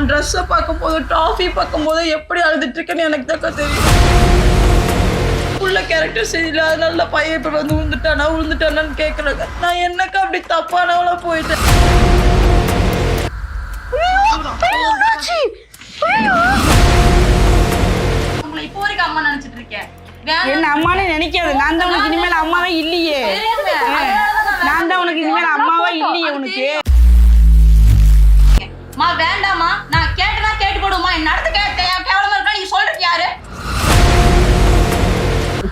அவன் ட்ரெஸ்ஸை பார்க்கும் போது ட்ராஃபி பார்க்கும் போது எப்படி அழுதுட்டு இருக்கேன்னு எனக்கு தக்க தெரியும். உள்ள கேரக்டர் சரியில்லை அதனால பையன் இப்போ வந்து விழுந்துட்டானா விழுந்துட்டானான்னு கேட்குறாங்க நான் என்னக்கா அப்படி தப்பானவளா போயிட்டேன்? உங்களை இப்போ வரைக்கும் அம்மா நினைச்சிட்டு இருக்கேன். என்ன அம்மானே நினைக்காது நான் தான் உனக்கு இனிமேல் அம்மாவே இல்லையே. நான் தான் உனக்கு இனிமேல் அம்மாவே இல்லையே உனக்கு. மா வேண்டாம்மா. நான் கேட்டுனா கேட்டு போடுமா என் நடத்த கேட்டேன் கேவலமா இருக்கா? நீங்க சொல்றது யாரு?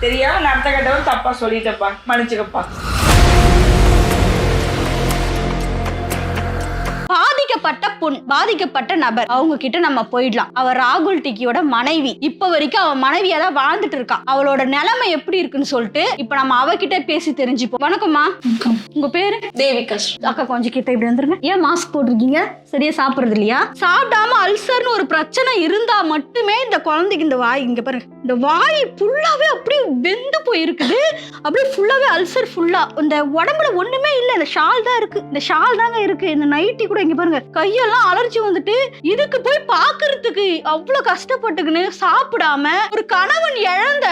தெரியாம நடத்த கேட்டவன் தப்பா சொல்லிட்டப்பா மன்னிச்சுக்கப்பா. பாதிக்கப்பட்ட பொண் பாதிக்கப்பட்ட நபர். அவங்க கிட்ட நம்ம போயிடலாம். அவ ராகுல் டிக்கியோட மனைவி. இப்ப வரைக்கும் அவ மனைவியா தான் வாழ்ந்துட்டு இருக்கா. அவளோட நிலைமை எப்படி இருக்குன்னு சொல்லிட்டு இப்ப நம்ம அவகிட்ட பேசி தெரிஞ்சுப்போம். வணக்கம்மா. உங்க பேரு? தேவிகா. அக்கா கொஞ்சம் கிட்ட இப்படி வந்துருங்க. ஏன் மாஸ்க் போட்டிருக்கீங்க? சரியா சாப்பிடுறது இல்லையா? சாப்பிடாம அல்சர்னு ஒரு பிரச்சனை இருந்தா மட்டுமே இந்த குழந்தைக்கு இந்த வாய் இங்க பாருங்க. இந்த வாய் ஃபுல்லாவே அப்படியே வெந்து போயிருக்குது. அப்படியே ஃபுல்லாவே அல்சர் ஃபுல்லா இந்த உடம்புல ஒண்ணுமே இல்ல. இந்த ஷால் தான் இருக்கு. இந்த ஷால் தாங்க இருக்கு. இந்த நைட்டி கூட இங்க பாருங்க. கையெல்லாம் அலர்ஜி வந்துட்டு இதுக்கு போய் பாக்குறதுக்கு அவ்வளவு கஷ்டப்பட்டுக்கின்னு சாப்பிடாம ஒரு கணவன் இழந்த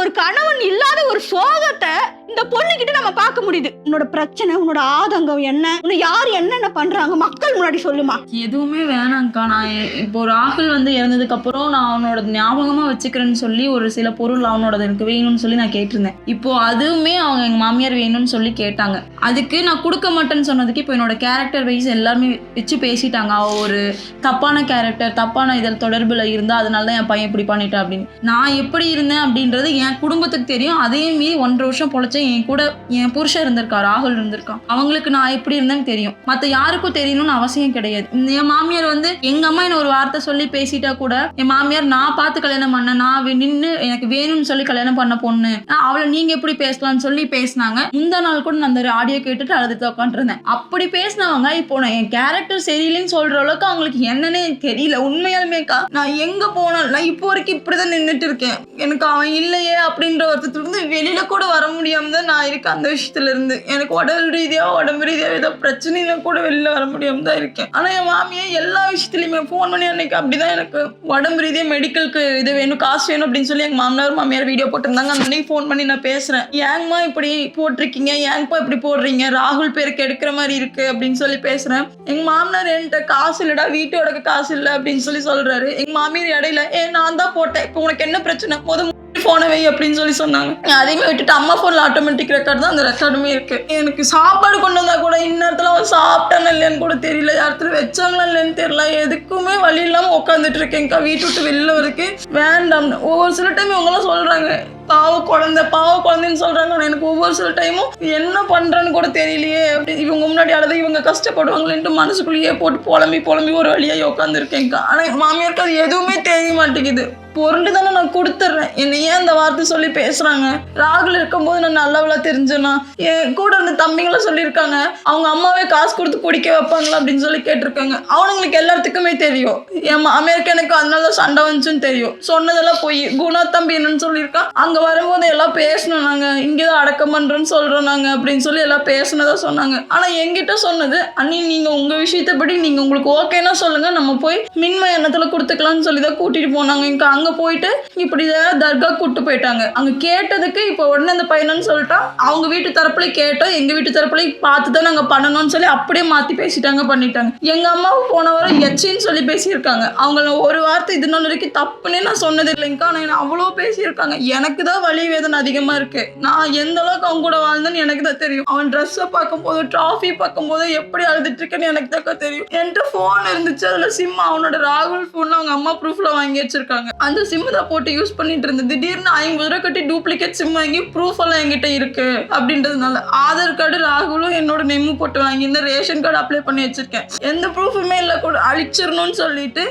ஒரு கணவன் இல்லாத ஒரு சோகத்தை இந்த பொண்ணுகிட்ட நம்ம பார்க்க முடியுது. உன்னோட பிரச்சனை உன்னோட ஆதங்கம் என்ன? உன்னை யார் என்னென்ன பண்றாங்க? மக்கள் முன்னாடி சொல்லுமா. எதுவுமே வேணாங்க்கா நான் இப்போ ராகுல் வந்து இறந்ததுக்கு அப்புறம் நான் அவனோட ஞாபகமா வச்சுக்கிறேன்னு சொல்லி ஒரு சில பொருள் அவனோட எனக்கு வேணும்னு சொல்லி நான் கேட்டிருந்தேன். இப்போ அதுவுமே அவங்க எங்க மாமியார் வேணும்னு சொல்லி கேட்டாங்க. அதுக்கு நான் கொடுக்க மாட்டேன்னு சொன்னதுக்கு இப்போ என்னோட கேரக்டர் வைஸ் எல்லாருமே வச்சு பேசிட்டாங்க. அவள் ஒரு தப்பான கேரக்டர் தப்பான இதில் தொடர்பில் இருந்தா அதனால தான் என் பையன் இப்படி பண்ணிட்டா அப்படின்னு. நான் எப்படி இருந்தேன் அப்படின்றது என் குடும்பத்துக்கு தெரியும். அதையும் மீறி ஒன்றரை வருஷம் பொழைச்ச என் கூட என் புருஷன் இருந்திருக்கா ராகுல் இருந்திருக்கான். அவங்களுக்கு நான் எப்படி இருந்தேன்னு தெரியும். மற்ற யாருக்கும் தெரியணும்னு அவசியம் கிடையாது. என் மாமியார் வந்து எங்க அம்மா என்ன ஒரு வார்த்தை சொல்லி பேசிட்டா கூட என் மாமியார் நான் பார்த்து கல்யாணம் பண்ண நான் நின்று எனக்கு வேணும்னு சொல்லி கல்யாணம் பண்ண பொண்ணு. அவளை நீங்க எப்படி பேசலாம்னு சொல்லி பேசினாங்க. இந்த நாள் கூட நான் அந்த ஆடியோ கேட்டுட்டு அழுதுட்டு உட்காந்துருந்தேன் அப்படி பேசினவங்க இப்போ நான் என் கேரக்டர் சரியில்லைன்னு சொல்கிற அளவுக்கு அவங்களுக்கு என்னன்னே தெரியல. உண்மையாலுமேக்கா நான் எங்கே போனாலும் நான் இப்போ வரைக்கும் இப்படி தான் நின்றுட்டு இருக்கேன். எனக்கு அவன் இல்லையே அப்படின்ற ஒருத்தத்துல வெளியில் கூட வர முடியாமல் தான் நான் இருக்கேன் அந்த விஷயத்துல இருந்து எனக்கு உடல் ரீதியாக உடம்பு ரீதியாக ஏதோ பிரச்சனையில கூட வெளியில் வர முடியாமல் தான் இருக்கேன். ஆனால் என் மாமியை எல்லா விஷயத்துலையுமே ஃபோன் பண்ணி அன்னைக்கு அப்படிதான் எனக்கு உடம்பு ரீதியாக மெடிக்கலுக்கு இது வேணும் காசு வேணும் அப்படின்னு சொல்லி எங்கள் மாமனார் மாமியார் வீடியோ போட்டிருந்தாங்க. அந்த அன்னைக்கு ஃபோன் பண்ணி நான் பேசுகிறேன் ஏங்கம்மா இப்படி போட்டிருக்கீங்க? ஏங்கப்பா இப்படி போடுறீங்க? ராகுல் பேருக்கு எடுக்கிற மாதிரி இருக்குது அப்படின்னு சொல்லி பேசுகிறேன் எங்கள் மாமனார் என்கிட்ட காசு இல்லடா வீட்டோட காசு இல்லை அப்படின்னு சொல்லி சொல்றாரு. எங்க மாமியார் இடையில ஏ நான் தான் போட்டேன். இப்போ உனக்கு என்ன பிரச்சனை? போதும் போனை வை அப்படின்னு சொல்லி சொன்னாங்க. அதையுமே விட்டுட்டு அம்மா ஃபோனில் ஆட்டோமேட்டிக் ரெக்கார்டு தான் அந்த ரெக்கார்டுமே இருக்கு. எனக்கு சாப்பாடு கொண்டு வந்தா கூட இன்னத்துல அவன் சாப்பிட்டானு இல்லைன்னு கூட தெரியல. யாரத்துல வச்சாங்களா இல்லைன்னு தெரியல. எதுக்குமே வழி இல்லாமல் உட்காந்துட்டு இருக்கேன்க்கா. வீட்டு விட்டு வெளில வரைக்கும் வேண்டாம்னு. ஒவ்வொரு சில டைம் இவங்கெல்லாம் சொல்றாங்க பாவ குழந்தை பாவ குழந்தைன்னு சொல்றாங்க. எனக்கு ஒவ்வொரு சில டைமும் என்ன பண்றேன்னு கூட தெரியலையே. அப்படி இவங்க முன்னாடி அழுது இவங்க கஷ்டப்படுவாங்களேன்ட்டு மனசுக்குள்ளேயே போட்டு புலம்பி புலம்பி ஒரு வழியாகி உட்காந்துருக்கேன்க்கா ஆனா மாமியாருக்கு அது எதுவுமே தெரிய மாட்டேங்குது. பொருள் தானே நான் கொடுத்துட்றேன். என்னை ஏன் அந்த வார்த்தை சொல்லி பேசுறாங்க. ராகுல் இருக்கும்போது நான் நல்லவளா தெரிஞ்சேன்னா என் கூட இருந்த தம்பிங்களும் சொல்லியிருக்காங்க. அவங்க அம்மாவே காசு கொடுத்து குடிக்க வைப்பாங்களா அப்படின்னு சொல்லி கேட்டிருக்காங்க. அவனுங்களுக்கு எல்லாத்துக்குமே தெரியும். என் மாமியாருக்கு எனக்கு அதனால தான் சண்டை வந்துச்சுன்னு தெரியும். சொன்னதெல்லாம் போய். குணா தம்பி என்னன்னு சொல்லியிருக்கான். அங்க வரும்போது எல்லாம் பேசணும் இங்கே தான் அடக்கம் பண்ணுறோன்னு சொல்றோம் நாங்கள் அப்படின்னு சொல்லி எல்லாம் பேசினதா சொன்னாங்க. ஆனால் என்கிட்ட சொன்னது அண்ணி நீங்கள் உங்கள் விஷயத்தை படி நீங்கள் உங்களுக்கு ஓகேன்னா சொல்லுங்க. நம்ம போய் மின்மய எண்ணத்தில் கொடுத்துக்கலாம்னு சொல்லி தான் கூட்டிட்டு போனாங்க. இங்கே அங்கே போயிட்டு இப்படி தர்கா கூட்டு போயிட்டாங்க. அங்கே கேட்டதுக்கு இப்போ உடனே அந்த பையனு சொல்லிட்டா அவங்க வீட்டு தரப்புல கேட்டோம் எங்கள் வீட்டு தரப்புல பார்த்து தான் நாங்கள் பண்ணணும்னு சொல்லி அப்படியே மாற்றி பேசிட்டாங்க பண்ணிட்டாங்க. எங்கள் அம்மாவும் போன வாரம் எச்சின்னு சொல்லி பேசியிருக்காங்க. அவங்கள ஒரு வார்த்தை இது நாள் வரைக்கும் தப்புன்னே நான் சொன்னது இல்லைங்கக்கா ஆனால் என்ன அவ்வளோ பேசியிருக்காங்க. எனக்கு தான் வலி வேதனை அதிகமாக இருக்கு. நான் எந்த அளவுக்கு அவங்க கூட வாழ்ந்தேன்னு எனக்கு தான் தெரியும். அவன் ட்ரெஸ்ஸை பார்க்கும்போது ட்ராஃபி பார்க்கும்போது எப்படி அழுதுட்டு இருக்கேன்னு எனக்கு தான் தெரியும். என்கிட்ட ஃபோன் இருந்துச்சு. அதில் சிம் அவனோட ராகுல் ஃபோனில் அவங்க அம்மா ப்ரூஃப்ல வாங்கி வச்சிருக்காங்க. அந்த சிம் தான் போட்டு யூஸ் பண்ணிட்டு இருந்தேன். திடீர்னு ஐம்பது ரூபா கட்டி டூப்ளிகேட் சிம் வாங்கி ப்ரூஃப் எல்லாம் என்கிட்ட இருக்கு அப்படின்றதுனால ஆதார் கார்டு ராகுலும் என்னோட நெம்மு போட்டு வாங்கி இந்த ரேஷன் கார்டு அப்ளை பண்ணி வச்சிருக்கேன். எந்த ப்ரூஃபுமே இல்லை கூட அழிச்சிடணும்னு சொல்லிட்டு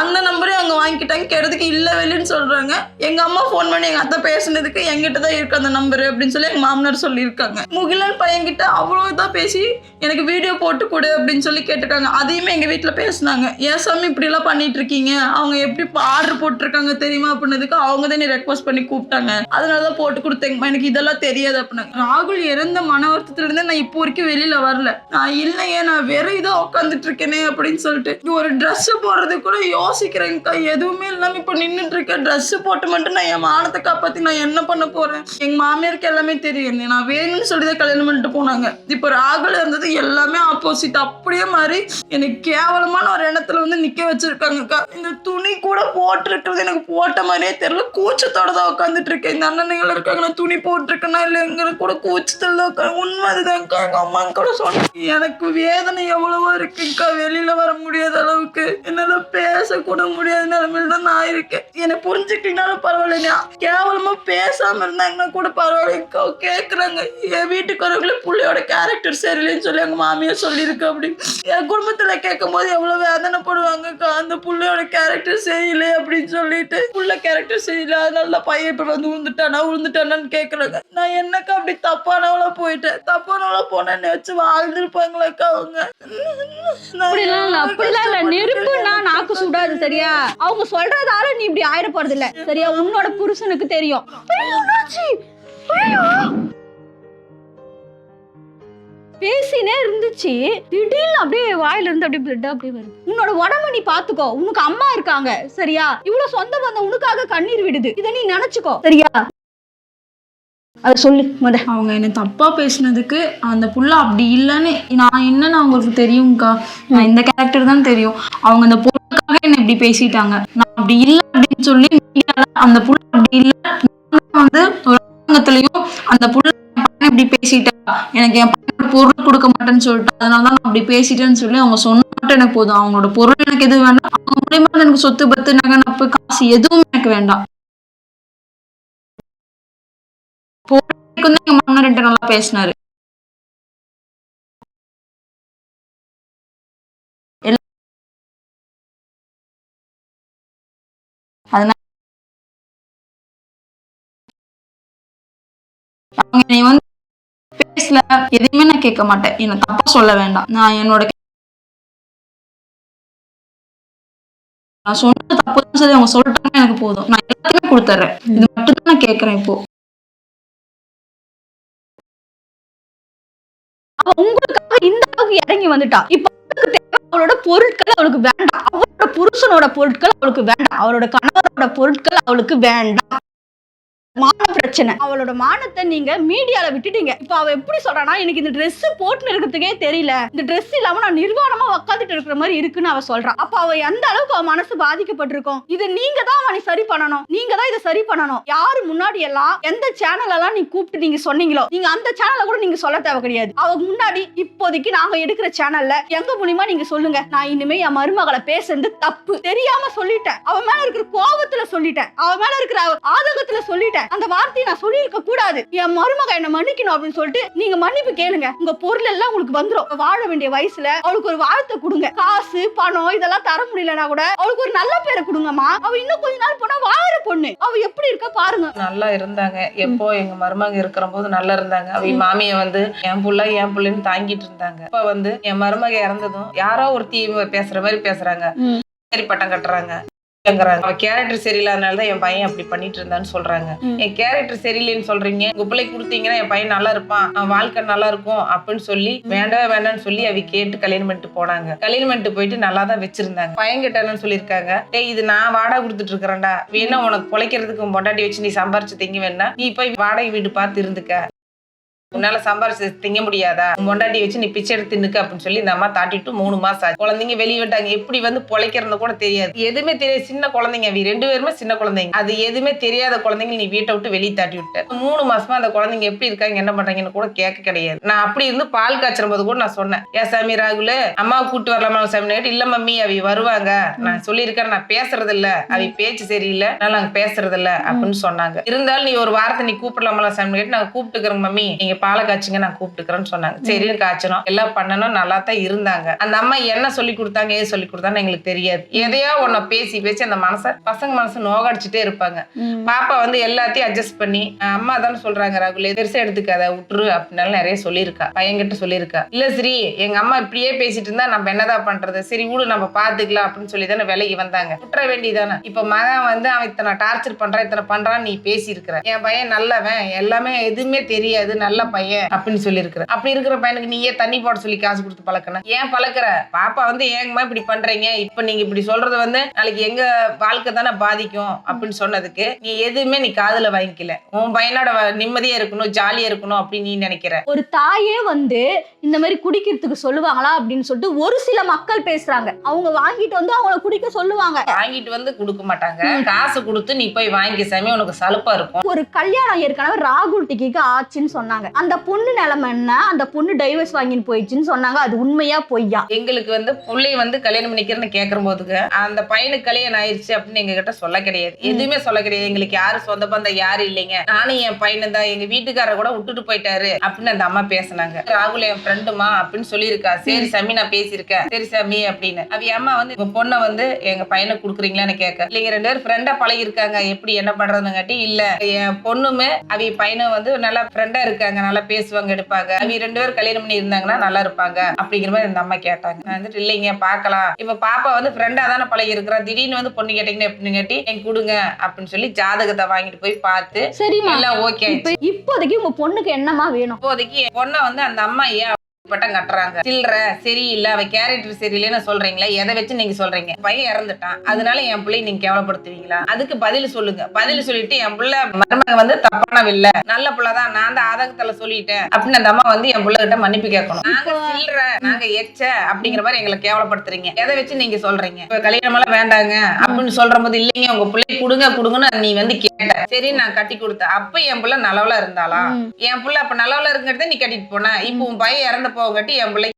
அந்த நம்பரே அவங்க வாங்கிட்டாங்க கேட்டதுக்கு இல்லை வெளின்னு சொல்றாங்க. எங்க அம்மா ஃபோன் பண்ணி எங்க அத்தை பேசுனதுக்கு என்கிட்ட தான் இருக்கு அந்த நம்பர் அப்படின்னு சொல்லி எங்க மாமனார் சொல்லியிருக்காங்க. முகிலன் பையன்கிட்ட அவ்வளோ இதாக பேசி எனக்கு வீடியோ போட்டு கொடு அப்படின்னு சொல்லி கேட்டிருக்காங்க அதையுமே எங்க வீட்டில் பேசினாங்க. ஏன் சாமி இப்படி எல்லாம் பண்ணிட்டு இருக்கீங்க? அவங்க எப்படி ஆர்டர் போட்டிருக்காங்க? பண்ணாங்க தெரியுமா அப்படின்னதுக்கு அவங்க தான் ரெக்வஸ்ட் பண்ணி கூப்பிட்டாங்க. அதனாலதான் போட்டு கொடுத்தேங்கம்மா எனக்கு இதெல்லாம் தெரியாது அப்படின்னாங்க. ராகுல் இறந்த மன வருத்தத்துல நான் இப்போ வரைக்கும் வெளியில வரல. நான் இல்லையே நான் வெறும் இதாக உட்காந்துட்டு இருக்கேனே அப்படின்னு சொல்லிட்டு ஒரு ட்ரெஸ்ஸு போடுறது கூட யோசிக்கிறேன்க்கா எதுவுமே இல்லாம இப்ப நின்னுட்டு இருக்கேன் ட்ரெஸ்ஸு போட்டு மட்டும் நான் என் மானத்தை காப்பாத்தி நான் என்ன பண்ண போறேன்? எங்க மாமியாருக்கு எல்லாமே தெரியும். நான் வேணும்னு சொல்லி தான் கல்யாணம் பண்ணிட்டு போனாங்க. இப்போ ராகுல் இருந்தது எல்லாமே ஆப்போசிட் அப்படியே மாதிரி எனக்கு கேவலமான ஒரு இடத்துல வந்து நிக்க வச்சிருக்காங்கக்கா இந்த துணி கூட போட்டிருக்கிறது எனக்கு போட்ட மாதிரியே தெரியல. கூச்சத்தோட தான் உட்காந்துட்டு இருக்கேன் இந்த அண்ணனுங்கள இருக்காங்க நான் துணி போட்டிருக்கேனா இல்லைங்கிற கூட கூச்சத்தில் தான் உட்காந்து உண்மை அதுதான்க்கா எங்கள் அம்மா கூட சொன்னாங்க எனக்கு வேதனை எவ்வளவோ இருக்குக்கா வெளியில வர முடியாத அளவுக்கு. என்னால பேசக்கூட முடியாத நிலைமையில தான் நான் இருக்கேன். என்னை புரிஞ்சுக்கிட்டாலும் பரவாயில்லையா கேவலமா பேசாம இருந்தாங்கன்னா கூட பரவாயில்லைக்கா கேட்குறாங்க என் வீட்டுக்காரங்களே பிள்ளையோட கேரக்டர் சரியில்லைன்னு சொல்லி எங்க மாமியார் சொல்லியிருக்கு அப்படி. என் குடும்பத்துல கேட்கும் போது எவ்வளவு வேதனைப்படுவாங்கக்கா அந்த பிள்ளையோட கேரக்டர் சரியில்லை அப்படின்னு சொல்லி புள்ள கேரக்டர் சரியில்லை. அதனால தான் பையன் இப்ப வந்து விழுந்துட்டானா விழுந்துட்டானான்னு கேக்குறாங்க. நான் என்னக்கா அப்படி தப்பானவளா போயிட்டேன். தப்பானவளா போனேன்னு வச்சு வாழ்ந்துருப்பாங்களாக்கா அவங்க? அப்படிலாம் இல்ல அப்படிலாம் இல்ல. நெருப்புனா நாக்கு சுடாது சரியா? அவங்க சொல்றதால நீ இப்படி ஆயிட போறது இல்ல சரியா? உன்னோட புருஷனுக்கு தெரியும். பேசினே இருந்துச்சு. திடீர்னு அப்படியே வாயில இருந்து அப்படியே பிளட் அப்படியே வருது. உன்னோட உடம்ப நீ பாத்துக்கோ. உனக்கு அம்மா இருக்காங்க. சரியா? இவ்வளவு சொந்த பந்தம் உனக்காக கண்ணீர் விடுது. இதை நீ நினைச்சுக்கோ. சரியா? அதை சொல்லு முத. அவங்க என்ன தப்பா பேசினதுக்கு அந்த புள்ள அப்படி இல்லைன்னு நான் என்னன்னு அவங்களுக்கு தெரியும்க்கா? நான் இந்த கேரக்டர் தான் தெரியும். அவங்க அந்த பொருளுக்காக என்ன இப்படி பேசிட்டாங்க? நான் அப்படி இல்லை அப்படின்னு சொல்லி அந்த புள்ள அப்படி இல்லை. வந்து ஒரு அந்த புள்ள இப்படி பேசிட்டா. எனக்கு என் பொருள் கொடுக்க மாட்டேன்னு சொல்லிட்டு அதனாலதான் நான் அப்படி பேசிட்டேன்னு சொல்லி அவங்க சொன்ன மட்டும் எனக்கு போதும். அவங்களோட பொருள் எனக்கு எதுவும் வேண்டாம். அவங்க மூலியமா எனக்கு சொத்து பத்து நகை நப்பு காசு எதுவும் எனக்கு வேண்டாம். போறதுக்கு வந்து எங்க மாமனார் நல்லா பேசினாரு. அதனால அவங்க வந்து பேசல எதையுமே நான் கேட்க மாட்டேன். என்ன தப்பா சொல்ல வேண்டாம். நான் என்னோட நான் சொன்னது தப்பு தான் சொல்லி அவங்க சொல்லிட்டாங்க எனக்கு போதும். நான் எல்லாத்தையுமே கொடுத்துட்றேன். இது மட்டும் தான் நான் கேட்கறேன் இப்போ. அவ உங்களுக்காக இந்த அளவுக்கு இறங்கி வந்துட்டா. இப்ப அவளுக்கு தேவை அவளோட பொருட்கள் அவளுக்கு வேண்டாம். அவளோட புருஷனோட பொருட்கள் அவளுக்கு வேண்டாம். அவளோட கணவரோட பொருட்கள் அவளுக்கு வேண்டாம். மான பிரச்சனை. அவளோட மானத்தை நீங்க மீடியால விட்டுட்டீங்க. இப்ப அவ எப்படி சொல்றானா எனக்கு இந்த ட்ரெஸ் போட்டுன்னு இருக்கிறதுக்கே தெரியல. இந்த ட்ரெஸ் இல்லாம நான் நிர்வாணமா உட்காந்துட்டு இருக்கிற மாதிரி இருக்குன்னு அவ சொல்றா. அப்ப அவ எந்த அளவுக்கு அவ மனசு பாதிக்கப்பட்டிருக்கும்? இது நீங்க தான் அவனை சரி பண்ணணும். நீங்க தான் இதை சரி பண்ணணும். யாரு முன்னாடி எல்லாம் எந்த சேனல் எல்லாம் நீ கூப்பிட்டு நீங்க சொன்னீங்களோ நீங்க அந்த சேனல்ல கூட நீங்க சொல்ல தேவை கிடையாது. அவ முன்னாடி இப்போதைக்கு நாங்க எடுக்கிற சேனல்ல எங்க மூலியமா நீங்க சொல்லுங்க. நான் இனிமே என் மருமகளை பேசுறது தப்பு. தெரியாம சொல்லிட்டேன். அவன் மேல இருக்கிற கோபத்துல சொல்லிட்டேன். அவன் மேல இருக்கிற ஆதங்கத்துல சொல்லிட்டேன். அந்த வார்த்தையை நான் சொல்லியிருக்க கூடாது. என் மருமக என்ன மன்னிக்கணும் அப்படின்னு சொல்லிட்டு நீங்க மன்னிப்பு கேளுங்க. உங்க பொருள் எல்லாம் உங்களுக்கு வந்துடும் வாழ வேண்டிய வயசுல அவளுக்கு ஒரு வாழ்த்தை கொடுங்க. காசு பணம் இதெல்லாம் தர முடியலன்னா கூட அவளுக்கு ஒரு நல்ல பேரை கொடுங்கம்மா. அவ இன்னும் கொஞ்ச நாள் போனா வாழற பொண்ணு. அவ எப்படி இருக்கா பாருங்க. நல்லா இருந்தாங்க. எப்போ எங்க மருமக இருக்கிற போது நல்லா இருந்தாங்க. அவ மாமிய வந்து என் புள்ள என் புள்ளைன்னு தாங்கிட்டு இருந்தாங்க. இப்ப வந்து என் மருமக இறந்ததும் யாரோ ஒருத்தி பேசுற மாதிரி பேசுறாங்க. சரி பட்டம் கட்டுறாங்க. கேக்குறாங்க. அவ கேரக்டர் சரியில்லாதனால தான் என் பையன் அப்படி பண்ணிட்டு இருந்தான்னு சொல்றாங்க. என் கேரக்டர் சரியில்லைன்னு சொல்றீங்க. உங்க பிள்ளை கொடுத்தீங்கன்னா என் பையன் நல்லா இருப்பான். அவன் வாழ்க்கை நல்லா இருக்கும் அப்படின்னு சொல்லி வேண்டவே வேண்டாம்னு சொல்லி அவ கேட்டு கல்யாணம் பண்ணிட்டு போனாங்க. கல்யாணம் பண்ணிட்டு போயிட்டு நல்லா தான் வச்சிருந்தாங்க. பையன் கிட்ட சொல்லியிருக்காங்க? டேய் இது நான் வாடகை கொடுத்துட்டு இருக்கிறேன்டா. வேணா உனக்கு பொழைக்கிறதுக்கு பொண்டாட்டி வச்சு நீ சம்பாரிச்சு திங்க வேணா நீ போய் வாடகை வீடு பார்த்து இருந்துக்க. உன்னால சம்பாரிச்சு திங்க முடியாதா? உன் பொண்டாட்டி வச்சு நீ பிச்சை எடுத்து நிக்க அப்படின்னு சொல்லி இந்த அம்மா தாட்டிட்டு மூணு மாசம் ஆச்சு. குழந்தைங்க வெளியே விட்டாங்க எப்படி வந்து பொழைக்கிறது கூட தெரியாது. எதுவுமே தெரியாது. சின்ன குழந்தைங்க. அவி ரெண்டு பேருமே சின்ன குழந்தைங்க. அது எதுவுமே தெரியாத குழந்தைங்க நீ வீட்டை விட்டு வெளியே தாட்டி விட்ட. மூணு மாசமா அந்த குழந்தைங்க எப்படி இருக்காங்க என்ன பண்றாங்கன்னு கூட கேட்க கிடையாது. நான் அப்படி இருந்து பால் காய்ச்சுற போது கூட நான் சொன்னேன். ஏன் சாமி ராகுல அம்மா கூட்டு வரலாமா சாமி? கேட்டு இல்ல மம்மி அவி வருவாங்க. நான் சொல்லியிருக்கேன். நான் பேசுறது இல்ல அவி பேச்சு சரியில்லை. அதனால நாங்க பேசுறது இல்ல அப்படின்னு சொன்னாங்க. இருந்தாலும் நீ ஒரு வாரத்தை நீ கூப்பிடலாமா சாமி கேட்டு நாங்க கூப்பிட்டுக்கிறோம் மம்மி. நீங்க பாலை காய்ச்சிங்க நான் கூப்பிட்டுக்கிறேன்னு சொன்னாங்க. சரின்னு காய்ச்சணும். எல்லாம் பண்ணணும் நல்லா தான் இருந்தாங்க. அந்த அம்மா என்ன சொல்லி கொடுத்தாங்க ஏது சொல்லி கொடுத்தான்னு எங்களுக்கு தெரியாது. எதையோ ஒன்ன பேசி பேசி அந்த மனசை பசங்க மனசை நோகடிச்சுட்டே இருப்பாங்க. பாப்பா வந்து எல்லாத்தையும் அட்ஜஸ்ட் பண்ணி அம்மா தானே சொல்றாங்க ராகுல் பெருசா எடுத்துக்காத விட்டுரு அப்படின்னாலும் நிறைய சொல்லியிருக்கா. பையன்கிட்ட சொல்லியிருக்கா. இல்ல சரி எங்க அம்மா இப்படியே பேசிட்டு இருந்தா நம்ம என்னதான் பண்றது? சரி விடு நம்ம பாத்துக்கலாம் அப்படின்னு சொல்லி தானே விலகி வந்தாங்க. விட்டுற வேண்டியதானே இப்ப மகன் வந்து அவன் இத்தனை டார்ச்சர் பண்றான் இத்தனை பண்றான்னு நீ பேசி இருக்கிற என் பையன் நல்லவன் எல்லாமே எதுவுமே தெரியாது நல்ல பையன் அப்படின்னு சொல்லியிருக்கிற அப்படி இருக்கிற பையனுக்கு நீயே தண்ணி போட சொல்லி காசு கொடுத்து பழக்கணும் ஏன் பழக்கிற? பாப்பா வந்து ஏங்கம்மா இப்படி பண்றீங்க? இப்ப நீங்க இப்படி சொல்றது வந்து நாளைக்கு எங்க வாழ்க்கை தானே பாதிக்கும் அப்படின்னு சொன்னதுக்கு நீ எதுவுமே நீ காதுல வாங்கிக்கல. உன் பையனோட நிம்மதியா இருக்கணும் ஜாலியா இருக்கணும் அப்படின்னு நீ நினைக்கிற. ஒரு தாயே வந்து இந்த மாதிரி குடிக்கிறதுக்கு சொல்லுவாங்களா அப்படின்னு சொல்லிட்டு ஒரு சில மக்கள் பேசுறாங்க. அவங்க வாங்கிட்டு வந்து அவங்கள குடிக்க சொல்லுவாங்க. வாங்கிட்டு வந்து கொடுக்க மாட்டாங்க. காசு கொடுத்து நீ போய் வாங்கிக்க சாமி உனக்கு சலுப்பா இருக்கும். ஒரு கல்யாணம் ஏற்கனவே ராகுல் டிக்கிக்கு ஆச்சுன்னு சொன்னாங்க. அந்த பொண்ணு நிலைமை என்ன? அந்த பொண்ணு டைவர்ஸ் வாங்கின்னு போயிடுச்சுன்னு சொன்னாங்க. அது உண்மையா பொய்யா? எங்களுக்கு வந்து பிள்ளைய வந்து கல்யாணம் பண்ணிக்கிறேன்னு கேட்கிற போதுக்கு அந்த பையனுக்கு கல்யாணம் ஆயிடுச்சு அப்படின்னு எங்க கிட்ட சொல்ல கிடையாது. எதுவுமே சொல்ல கிடையாது. எங்களுக்கு யாரு சொந்த பந்தம் யாரும் இல்லைங்க. நானும் என் பையனும் தான். எங்க வீட்டுக்காரர் கூட விட்டுட்டு போயிட்டாரு அப்படின்னு அந்த அம்மா பேசுனாங்க. ராகுல் என் ஃப்ரெண்டுமா அப்படின்னு சொல்லியிருக்கா. சரி சாமி நான் பேசியிருக்கேன். சரி சாமி அப்படின்னு. அவ அம்மா வந்து உங்க பொண்ணை வந்து எங்க பையனை கொடுக்குறீங்களான்னு கேட்க. இல்லைங்க ரெண்டு பேரும் ஃப்ரெண்டா பழகி இருக்காங்க எப்படி என்ன பண்றதுங்காட்டி இல்ல. என் பொண்ணுமே அவ பையனும் வந்து நல்லா ஃப்ரெண்டா இருக்காங்க. நல்லா பேசுவாங்க எடுப்பாங்க. அவ ரெண்டு பேரும் கல்யாணம் பண்ணி இருந்தாங்கன்னா நல்லா இருப்பாங்க அப்படிங்கிற மாதிரி அந்த அம்மா கேட்டாங்க. நான் வந்துட்டு இல்லைங்க பார்க்கலாம். இப்ப பாப்பா வந்து ஃப்ரெண்டா தானே பழகி இருக்கிறா திடீர்னு வந்து பொண்ணு கேட்டீங்கன்னா எப்படின்னு கேட்டி எங்க கொடுங்க அப்படின்னு சொல்லி ஜாதகத்தை வாங்கிட்டு போய் பார்த்து எல்லாம் ஓகே இப்ப இப்போதைக்கு உங்க பொண்ணுக்கு என்னமா வேணும்? இப்போதைக்கு பொண்ணை வந்து அந்த அம்மா ஏன் பட்டம் கட்டுறாங்க. சில்ற சரியில்லை அவ கேரக்டர் சரியில்லைன்னு சொல்றீங்களா எதை வச்சு நீங்க சொல்றீங்க? பையன் இறந்துட்டான். அதனால என் பிள்ளைய நீங்க கேவலப்படுத்துவீங்களா? அதுக்கு பதில் சொல்லுங்க. பதில் சொல்லிட்டு என் பிள்ளை மருமக வந்து தப்பானவில்லை. நல்ல பிள்ளைதான். நான் தான் ஆதகத்துல சொல்லிட்டேன். அப்படின்னு அந்த அம்மா வந்து என் பிள்ளை கிட்ட மன்னிப்பு கேட்கணும். நாங்க சில்ற நாங்க எச்ச அப்படிங்கிற மாதிரி எங்களை கேவலப்படுத்துறீங்க. எதை வச்சு நீங்க சொல்றீங்க? இப்ப கல்யாணம் எல்லாம் வேண்டாங்க. அப்படின்னு சொல்ற போது இல்லைங்க உங்க பிள்ளை கொடுங்க கொடுங்கன்னு நீ வந்து கேட்ட. சரி நான் கட்டி கொடுத்தேன். அப்ப என் பிள்ளை நல்லவளா இருந்தாளா? என் புள்ள அப்ப நல்லவளா இருக்கிறத நீ கட்டிட்டு போன. இப்போ உன் பையன் இறந்து போகட்டி என் பிள்ளை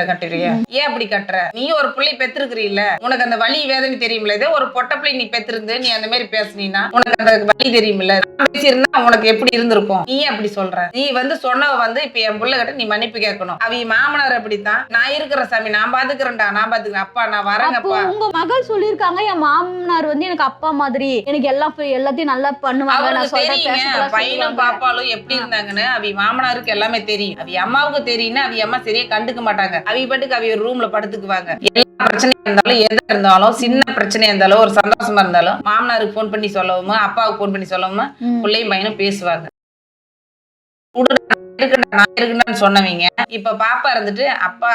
கட்டுறியா? ஏன் அப்படி கட்டுற? நீ ஒரு பிள்ளை பெற்றிருக்கிறீல்ல உனக்கு அந்த வலி வேதனை தெரியுமில்ல இதே ஒரு பொட்ட பிள்ளை நீ பெற்றிருந்து நீ அந்த மாதிரி பேசுனீன்னா உனக்கு அந்த வலி தெரியுமில்ல பேசியிருந்தா உனக்கு எப்படி இருந்திருக்கும்? நீ அப்படி சொல்ற? நீ வந்து சொன்னவ வந்து இப்ப என் புள்ள கிட்ட நீ மன்னிப்பு கேட்கணும். அவ மாமனார் அப்படித்தான். நான் இருக்கிற சாமி நான் பாத்துக்கிறேன்டா நான் பாத்துக்கிறேன். அப்பா நான் வரேங்கப்பா. உங்க மகள் சொல்லியிருக்காங்க என் மாமனார் வந்து எனக்கு அப்பா மாதிரி. எனக்கு எல்லா எல்லாத்தையும் நல்லா பண்ணுவாங்க. நான் பையனும். பாப்பாலும் எப்படி இருந்தாங்கன்னு அவி மாமனாருக்கு எல்லாமே தெரியும். அவி அம்மாவுக்கு தெரியும்னா அவி அம்மா சரியா கண்டுக்க மாட்டாங்க. அவி பாட்டுக்கு அவி ஒரு ரூம்ல படுத்துக்குவாங்க எல்லா பிரச்சனையா இருந்தாலும் எதா இருந்தாலும் சின்ன பிரச்சனையா இருந்தாலும் ஒரு சந்தோஷமா இருந்தாலும் மாமனாருக்கு ஃபோன் பண்ணி சொல்லவும் அப்பாவுக்கு ஃபோன் பண்ணி சொல்லவும். பிள்ளையும் பையனும் பேசுவாங்க விடுடா, நான் இருக்கேன்டா, சொன்னவங்க. இப்ப பாப்பா இருந்துட்டு அப்பா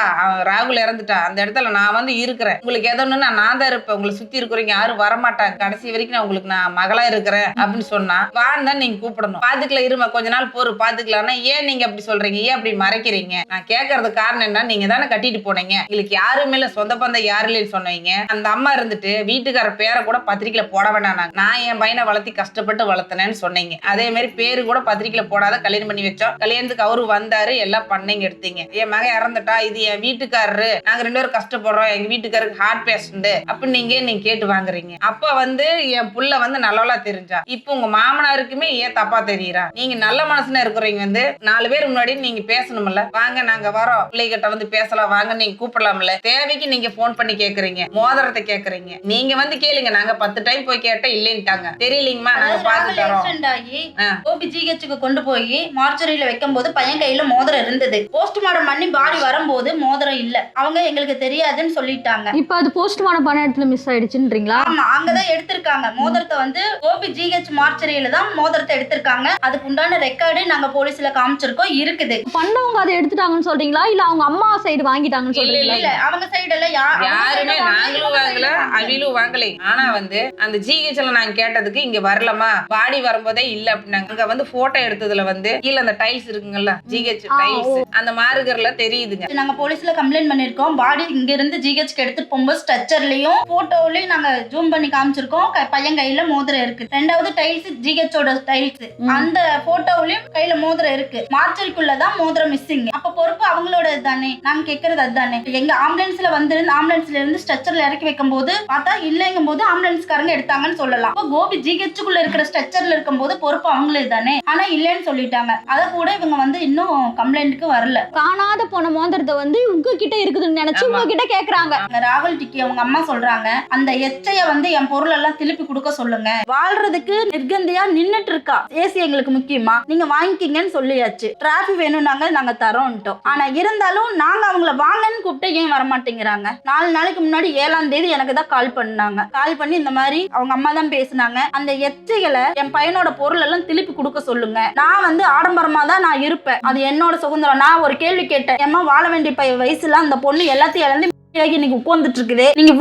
ராகுல் இறந்துட்டா. அந்த இடத்துல நான் வந்து இருக்கிறேன். உங்களுக்கு எதோன்னு நான் தான் இருப்பேன். உங்களை சுத்தி இருக்கிறவங்க யாரும் வரமாட்டாங்க. கடைசி வரைக்கும் நான் உங்களுக்கு நான் மகளா இருக்கிறேன். அப்படின்னு சொன்னா வான்னு தான் நீங்க கூப்பிடணும். பாத்துக்கலாம் இருமா கொஞ்ச நாள் போரு பாத்துக்கலாம்னா ஏன் நீங்க அப்படி சொல்றீங்க? ஏன் அப்படி மறைக்கிறீங்க? நான் கேட்கறது காரணம் என்ன நீங்க தானே கட்டிட்டு போனீங்க. உங்களுக்கு யாருமே இல்ல. சொந்த பந்தம் யாரு இல்லைன்னு சொன்னீங்க அந்த அம்மா இருந்துட்டு வீட்டுக்கார பேரை கூட பத்திரிக்கையில போட வேண்டாம் நான் என் பையனை வளர்த்தி கஷ்டப்பட்டு வளர்த்தனேன்னு சொன்னீங்க. அதே மாதிரி பேரு கூட பத்திரிக்கையில போடாத கல்யாணம் பண்ணி வச்சோம். கல்யாணத்துக்கு அவரு வந்தாரு எல்லாம் பண்ணீங்க எடுத்தீங்க. என் மகன் இறந்துட்டா இது என் வீட்டுக்காரரு. நாங்க ரெண்டு பேரும் கஷ்டப்படுறோம் எங்க வீட்டுக்காரருக்கு ஹார்ட் பேஷண்ட் அப்படின்னு நீங்க நீங்க கேட்டு வாங்குறீங்க? அப்ப வந்து என் புள்ள வந்து நல்லவளா தெரிஞ்சா. இப்போ உங்க மாமனாருக்குமே ஏன் தப்பா தெரியுறா? நீங்க நல்ல மனசுல இருக்கிறவங்க வந்து நாலு பேர் முன்னாடி நீங்க பேசணும்ல வாங்க நாங்க வரோம். பிள்ளைகிட்ட வந்து பேசலாம். வாங்க நீங்க கூப்பிடலாம்ல. தேவைக்கு நீங்க போன் பண்ணி கேக்குறீங்க. மோதிரத்தை கேக்குறீங்க. நீங்க வந்து கேளுங்க. நாங்க பத்து டைம் போய் கேட்டா இல்லைன்ட்டாங்க. தெரியலீங்கம்மா நாங்க பாத்து தரோம். கொண்டு போய் மார்ச்சரியில வைக்கும் போது பையன் கையில மோதிரம் இருந்தது. போஸ்ட்மார்ட்டம் பண்ணி பாடி வரும்போது மோதிரம் இல்ல. அவங்க எங்களுக்கு தெரியாதுன்னு சொல்லிட்டாங்க. இப்ப அது போஸ்ட்மார்டம் பண்ண இடத்துல மிஸ் ஆயிடுச்சுன்றீங்களா? ஆமா அங்கதான் எடுத்திருக்காங்க. மோதிரத்தை வந்து கோபி ஜிஹெச் மார்ச்சரியில தான் மோதிரத்தை எடுத்திருக்காங்க. அதுக்கு உண்டான ரெக்கார்டு நாங்க போலீஸ்ல காமிச்சிருக்கோம் இருக்குது. பண்ணவங்க அதை எடுத்துட்டாங்கன்னு சொல்றீங்களா? இல்ல அவங்க அம்மா சைடு வாங்கிட்டாங்கன்னு சொல்றீங்களா? இல்ல. அவங்க சைடுல யா- அவங்க யாருமே நாங்களும் வாங்கல. அவிலும் வாங்கலை. ஆனா வந்து அந்த ஜிஹெச்ல நாங்க கேட்டதுக்கு இங்க வரலமா? பாடி வரும்போதே இல்ல அப்படின்னாங்க. அங்க வந்து போட்டோ எடுத்ததுல வந்து கீழ அந்த டைல்ஸ் இருக்குங்கல்ல ஜிஹெச் டைல்ஸ் அந்த மாறுகர்ல தெரியுதுங்க. நாங்க போலீஸ்ல கம்ப்ளைண்ட் பண்ணிருக்கோம் பாடி இங்க இருந்து ஜிஹெச்க்கு எடுத்துட்டு போகும்போது ஸ்ட்ரக்சர்லயும் போட்டோலயும் நாங்க ஜூம் பண்ணி காமிச்சிருக்கோம். பையன் கையில மோதிரம் இருக்கு. ரெண்டாவது டைல்ஸ் ஜிஹெச்சோட டைல்ஸ் அந்த போட்டோலயும் கையில மோதிரம் இருக்கு. மார்ச்சரிக்குள்ளதான் மோதிரம் மிஸ்ஸிங் அப்ப பொறுப்பு அவங்களோட தானே? நாங்க கேக்குறது அதுதானே எங்க ஆம்புலன்ஸ்ல வந்து ஆம்புலன்ஸ்ல இருந்து ஸ்ட்ரக்சர்ல இறக்கி வைக்கும் போது பார்த்தா இல்லைங்கும் போது ஆம்புலன்ஸ்காரங்க எடுத்தாங்கன்னு சொல்லலாம். அப்போ கோபி ஜிஹெச்சுக்குள்ள இருக்கிற ஸ்ட்ரக்சர்ல இருக்கும் போது பொறுப்பு அவங்களே தானே? ஆனா இல்லைன்னு சொல்லிட்டாங்க. அத கூட இவங்க வந்து இன்னும் கம்ப்ளைண்ட்டுக்கு வரல. காணாத போன மோதிரத்தை வந்து உங்ககிட்ட இருக்குதுன்னு நினைச்சு. உங்ககிட்ட கேக்குறாங்க. ராகுல் டிக்கி அவங்க அம்மா சொல்றாங்க அந்த எச்சைய வந்து என் பொருள் எல்லாம் திருப்பி கொடுக்க சொல்லுங்க. வாழ்றதுக்கு நிர்கந்தியா நின்னுட்டு இருக்கா ஏசி எங்களுக்கு முக்கியமா. நீங்க வாங்கிக்கிங்கன்னு சொல்லியாச்சு. டிராஃபி வேணும்னாங்க நாங்க தரோம்ட்டோம் ஆனா இருந்தாலும் நாங்க அவங்கள வாங்கன்னு கூப்பிட்டு ஏன் வர மாட்டேங்கிறாங்க நாலு நாளைக்கு முன்னாடி ஏழாம் தேதி எனக்கு தான் கால் பண்ணாங்க. கால் பண்ணி இந்த மாதிரி அவங்க அம்மா தான் பேசுனாங்க. அந்த எச்சைகளை என் பையனோட பொருள் எல்லாம் திருப்பி கொடுக்க சொல்லுங்க. நான் வந்து ஆடம்பரமா தான் நான் இருப்பேன். அது என்னோட சுதந்திரம். நான் ஒரு கேள்வி கேட்டேன். ஏம்மா வாழ வேண்டிய வயசுல அந்த பொண்ணு எல்லாத்தையும் இழந்து இன்னைக்கு உட்கார்ந்துட்டு இருக்குது நீங்க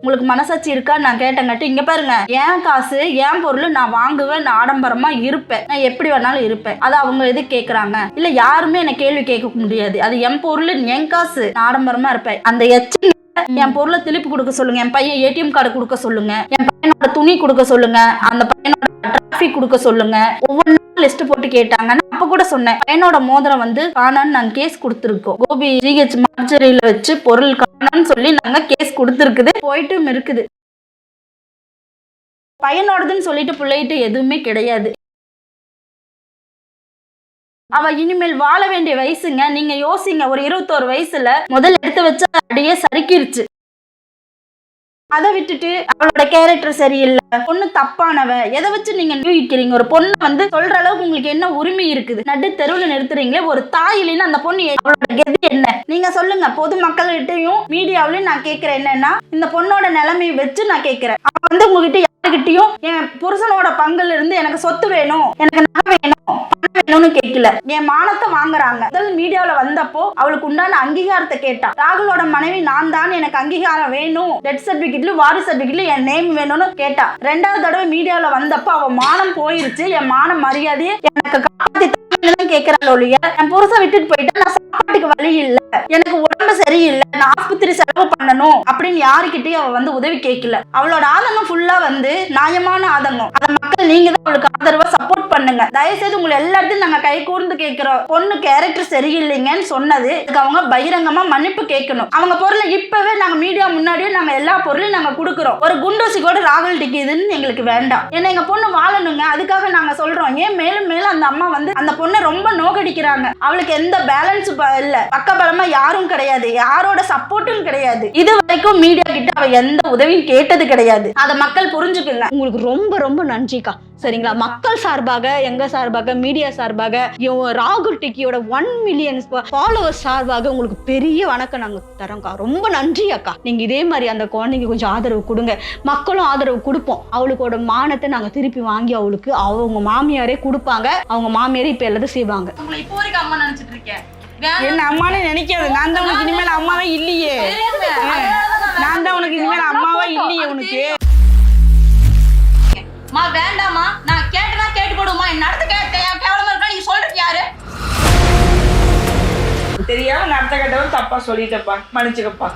உங்களுக்கு மனசாட்சி இருக்கா? நான் கேட்டங்காட்டி இங்க பாருங்க. ஏன் காசு என் பொருள் நான் வாங்குவேன் நான் ஆடம்பரமா இருப்பேன். நான் எப்படி வேணாலும் இருப்பேன். அது அவங்க எது கேக்குறாங்க? இல்ல யாருமே என்ன கேள்வி கேட்க முடியாது. அது என் பொருள் என் காசு. நான் ஆடம்பரமா இருப்பேன். அந்த எச்ச என் பொருளை திருப்பி கொடுக்க சொல்லுங்க. என் பையன் ஏடிஎம் கார்டு கொடுக்க சொல்லுங்க. என் பையனோட துணி கொடுக்க சொல்லுங்க. அந்த காஃபி கொடுக்க சொல்லுங்க. ஒவ்வொன்றும் லிஸ்ட் போட்டு கேட்டாங்க. அப்ப கூட சொன்னேன் பையனோட மோதிரம் வந்து காணான்னு நாங்க கேஸ் கொடுத்துருக்கோம். கோபி ஜிஹெச் மார்ஜரியில வச்சு பொருள் காணான்னு சொல்லி நாங்க கேஸ் கொடுத்துருக்குது. போயிட்டும் இருக்குது. பையனோடதுன்னு சொல்லிட்டு பிள்ளைகிட்ட எதுவுமே கிடையாது. அவ இனிமேல் வாழ வேண்டிய வயசுங்க. நீங்க யோசிங்க ஒரு இருபத்தோரு வயசுல முதல் எடுத்து வச்ச அப்படியே சறுக்கிருச்சு. அதை விட்டுட்டு அவளோட கேரக்டர் சரியில்லை. பொண்ணு தப்பானவ. எதை வச்சு நீங்க நிரூபிக்கிறீங்க? ஒரு பொண்ணு வந்து சொல்ற அளவுக்கு உங்களுக்கு என்ன உரிமை இருக்குது? நடு தெருவில் நிறுத்துறீங்களே ஒரு தாய் இல்லைன்னா அந்த பொண்ணு அவளோட கெதி என்ன? நீங்க சொல்லுங்க பொது மக்கள்கிட்டயும் மீடியாவிலயும் நான் கேட்கிறேன் என்னன்னா இந்த பொண்ணோட நிலைமையை வச்சு நான் கேட்கிறேன் அவ வந்து உங்ககிட்ட யாருகிட்டயும் என் புருஷனோட பங்குல இருந்து எனக்கு சொத்து வேணும் எனக்கு நகை வேணும் வேணும்னு கேட்கல என் மானத்தை வாங்குறாங்க. முதல் மீடியாவில் வந்தப்போ அவளுக்கு உண்டான அங்கீகாரத்தை கேட்டா ராகுலோட மனைவி நான் தான் எனக்கு அங்கீகாரம் வேணும். டெத் சர்டிபிகேட்ல வாரிசு சர்டிபிகேட்ல என் நேம் வேணும்னு கேட்டா. ரெண்டாவது தடவை மீடியாவில் வந்தப்போ அவ மானம் போயிருச்சு. என் மான மரியாதையை எனக்கு காப்பாற்றி தாங்கன்னு கேக்குறாள் ஒழிய என் புருஷன் விட்டுட்டு போயிட்டா நான் சாப்பாட்டுக்கு வழி இல்ல. எனக்கு உடம்பு சரியில்லை நான் ஆஸ்பத்திரி செலவு பண்ணணும் அப்படின்னு யாருக்கிட்டயும் அவ வந்து உதவி கேட்கல அவளோட ஆதங்கம் ஃபுல்லா வந்து நியாயமான ஆதங்கம். அத மக்கள் நீங்க தான் அவளுக்கு ஆதரவா சப்போர்ட் பண்ணுங்க. தயவுசெய்து உங்களை எல்லாத்தையும் நாங்க கை கூர்ந்து கேட்கிறோம் பொண்ணு கேரக்டர் சரியில்லைங்கன்னு சொன்னது அதுக்கு அவங்க பகிரங்கமா மன்னிப்பு கேட்கணும் அவங்க பொருளை இப்பவே நாங்க மீடியா முன்னாடியே நாங்க எல்லா பொருளையும் நாங்க கொடுக்குறோம். ஒரு குண்டூசி கூட ராகுல் டிக்கிதுன்னு எங்களுக்கு வேண்டாம். ஏன்னா எங்க பொண்ணு வாழணுங்க. அதுக்காக நாங்க சொல்றோம். ஏன் மேலும் மேலும் அந்த அம்மா வந்து அந்த பொண்ணு ரொம்ப நோகடிக்கிறாங்க. அவளுக்கு எந்த பேலன்ஸ் இல்ல. பக்கபலமா யாரும் கிடையாது. யாரோட சப்போர்ட்டும் கிடையாது. இது வரைக்கும் மீடியா கிட்ட அவ எந்த உதவியும் கேட்டது கிடையாது. அதை மக்கள் புரிஞ்சுக்குங்க. உங்களுக்கு ரொம்ப ரொம்ப நன்றிக்கா. சரிங்களா? மக்கள் சார்பாக எங்க சார்பாக மீடியா சார்பாக இவ- ராகுல் டிக்கியோட ஒன் மில்லியன் ஃபாலோவர்ஸ் சார்பாக உங்களுக்கு பெரிய வணக்கம் நாங்க தரோம்க்கா ரொம்ப நன்றி அக்கா. நீங்க இதே மாதிரி அந்த குழந்தைங்க கொஞ்சம் ஆதரவு கொடுங்க. மக்களும் ஆதரவு கொடுப்போம். அவளுக்கோட மானத்தை நாங்க திருப்பி வாங்கி அவளுக்கு அவங்க மாமியாரே கொடுப்பாங்க. அவங்க மாமியாரே இப்ப எல்லாத்தையும் செய்வாங்க. உங்களை இப்போ வரைக்கும் அம்மா நினைச்சிட்டு இருக்கேன். என்ன அம்மானே நினைக்காது. நான் தான் உனக்கு இனிமேல் அம்மாவே இல்லையே. நான் தான் உனக்கு இனிமேல் அம்மாவே இல்லையே உனக்கு. மா வேண்டாம்மா. நான் கேட்டதா கேட்டு போடுமா என் நடத்த கேட்டேன் கேவலமா இருக்கா? நீ சொல்றது யாரு? தெரியாம நடத்த கேட்டவன் தப்பா சொல்லிட்டப்பா. மன்னிச்சுக்கப்பா.